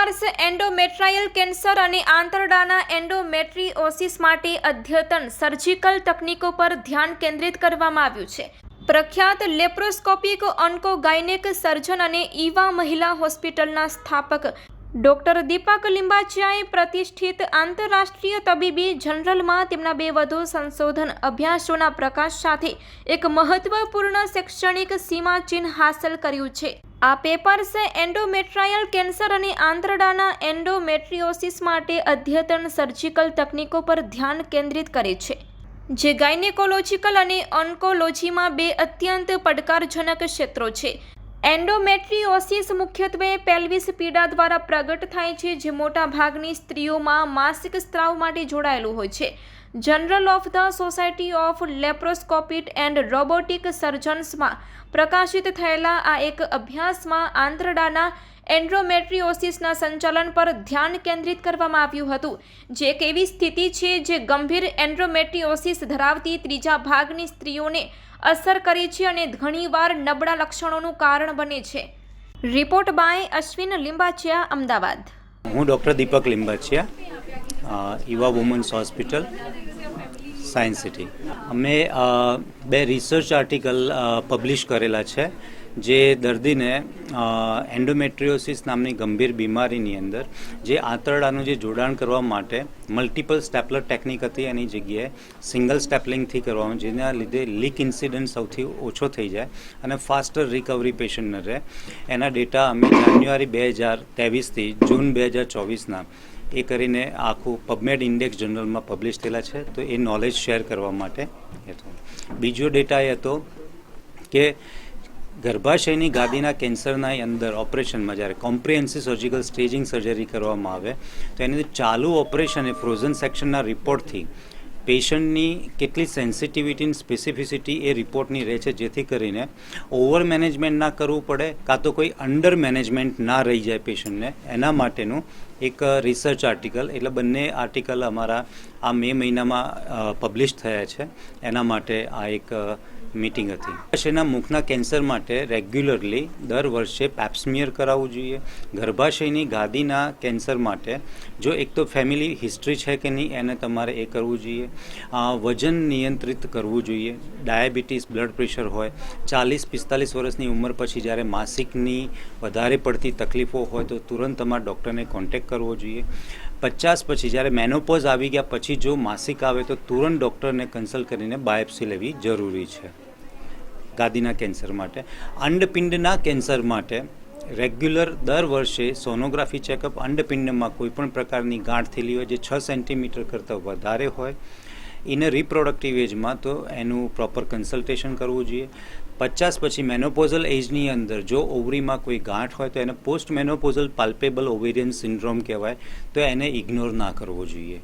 Papers endometrial cancer અને આંતરડાના એન્ડોમેટ્રિઓસિસ માટે અદ્યતન સર્જિકલ તકનીકો પર ધ્યાન કેન્દ્રિત કરવામાં આવ્યું છે. પ્રખ્યાત લેપ્રોસ્કોપિક ઓન્કોગાયનેક સર્જન અને ઈવા મહિલા હોસ્પિટલના સ્થાપક ડોક્ટર દીપક લિંબાચિયાએ પ્રતિષ્ઠિત આંતરરાષ્ટ્રીય તબીબી જનરલમાં તેમના બે વધુ સંશોધન અભ્યાસોના પ્રકાશ સાથે એક મહત્વપૂર્ણ શૈક્ષણિક સીમાચિહ્ન હાંસલ કર્યું છે. આ પેપર્સ એન્ડોમેટ્રાયલ કેન્સર અને આંતરડાના એન્ડોમેટ્રિયોસિસ માટે અદ્યતન સર્જિકલ તકનીકો પર ધ્યાન કેન્દ્રિત કરે છે, જે ગાયનેકોલોજીકલ અને ઓન્કોલોજીમાં બે અત્યંત પડકારજનક ક્ષેત્રો છે. એન્ડોમેટ્રિયોસિસ મુખ્યત્વે પેલ્વિસ પીડા દ્વારા પ્રગટ થાય છે, જે મોટા ભાગની સ્ત્રીઓમાં માસિક સ્ત્રાવ માટે જોડાયેલું હોય છે. Journal of the society of laparoscopic and robotic સર્જન્સમાં પ્રકાશિત થયેલા આ એક અભ્યાસમાં આંતરડાના એન્ડ્રોમેટ્રિયોસિસના સંચાલન પર ધ્યાન કેન્દ્રિત કરવામાં આવ્યું હતું. જે એક એવી સ્થિતિ છે જે ગંભીર એન્ડ્રોમેટ્રિયોસિસ ધરાવતી ત્રીજા ભાગની સ્ત્રીઓને અસર કરે છે અને ઘણીવાર નબળા લક્ષણોનું કારણ બને છે. Report by Ashwin Limbachiya, Ahmedabad. હું ડૉક્ટર દીપક લિંબાચિયા યુવા વુમન્સ હોસ્પિટલ, સાયન્સ સિટી. અમે બે રિસર્ચ આર્ટિકલ પબ્લિશ કરેલા છે. જે દર્દીને એન્ડોમેટ્રિયોસિસ નામની ગંભીર બીમારીની અંદર, જે આંતરડાનું જે જોડાણ કરવા માટે મલ્ટિપલ સ્ટેપલર ટેકનિક હતી એની જગ્યાએ સિંગલ સ્ટેપલિંગથી કરવામાં જેના લીધે લીક ઇન્સિડન્ટ સૌથી ઓછો થઈ જાય અને ફાસ્ટર રિકવરી પેશન્ટને રહે. એના ડેટા અમે જાન્યુઆરી બે હજાર ત્રેવીસથી જૂન બે હજાર ચોવીસના એ કરીને આખું પબમેડ ઇન્ડેક્સ જર્નલમાં પબ્લિશ થયેલા છે. તો એ નોલેજ શેર કરવા માટે હતો બીજો ડેટા એ હતો કે ગર્ભાશયની ગાદીના કેન્સરના અંદર ઓપરેશનમાં જ્યારે કોમ્પ્રિહેન્સિવ સર્જિકલ સ્ટેજિંગ સર્જરી કરવામાં આવે, તો એની ચાલુ ઓપરેશન એ ફ્રોઝન સેક્શનના રિપોર્ટથી પેશન્ટની કેટલી સેન્સિટિવિટી સ્પેસિફિસિટી એ રિપોર્ટની રહે છે, જેથી કરીને ઓવર મેનેજમેન્ટ ના કરવું પડે, કાં તો કોઈ અંડર મેનેજમેન્ટ ના રહી જાય પેશન્ટને. એના માટેનું એક રિસર્ચ આર્ટિકલ, એટલે બંને આર્ટિકલ અમારા આ મે મહિનામાં પબ્લિશ થયા છે. એના માટે આ એક મીટિંગ હતી. ગર્ભાશયના મુખના કેન્સર માટે રેગ્યુલરલી દર વર્ષે પેપ્સમિયર કરાવવું જોઈએ. ગર્ભાશયની ગાદીના કેન્સર માટે જો એક તો ફેમિલી હિસ્ટ્રી છે કે નહીં, એને તમારે એ કરવું જોઈએ. વજન નિયંત્રિત કરવું જોઈએ. ડાયાબિટીસ બ્લડ પ્રેશર હોય. ચાલીસ, પિસ્તાલીસ વર્ષની ઉંમર પછી જ્યારે માસિકની વધારે પડતી તકલીફો હોય તો તુરંત તમારા ડૉક્ટરને કોન્ટેક્ટ કરવો જોઈએ. પચાસ પછી જ્યારે મેનોપોઝ આવી ગયા પછી જો માસિક આવે તો તુરંત ડૉક્ટરને કન્સલ્ટ કરીને બાયોપ્સી લેવી જરૂરી છે. ગાદીના કેન્સર માટે. અંડપિંડના કેન્સર માટે રેગ્યુલર દર વર્ષે સોનોગ્રાફી ચેકઅપ અંડપિંડમાં કોઈપણ પ્રકારની ગાંઠ થયેલી હોય જે છ સેન્ટીમીટર કરતાં વધારે હોય ઇન રિપ્રોડક્ટિવ એજમાં તો એનું પ્રોપર કન્સલ્ટેશન કરવું જોઈએ. પચાસ પછી મેનોપોઝલ એજની અંદર જો ઓવરીમાં કોઈ ગાંઠ હોય તો એને post menopausal palpable ovarian syndrome કહેવાય. તો એને ઇગ્નોર ના કરવો જોઈએ.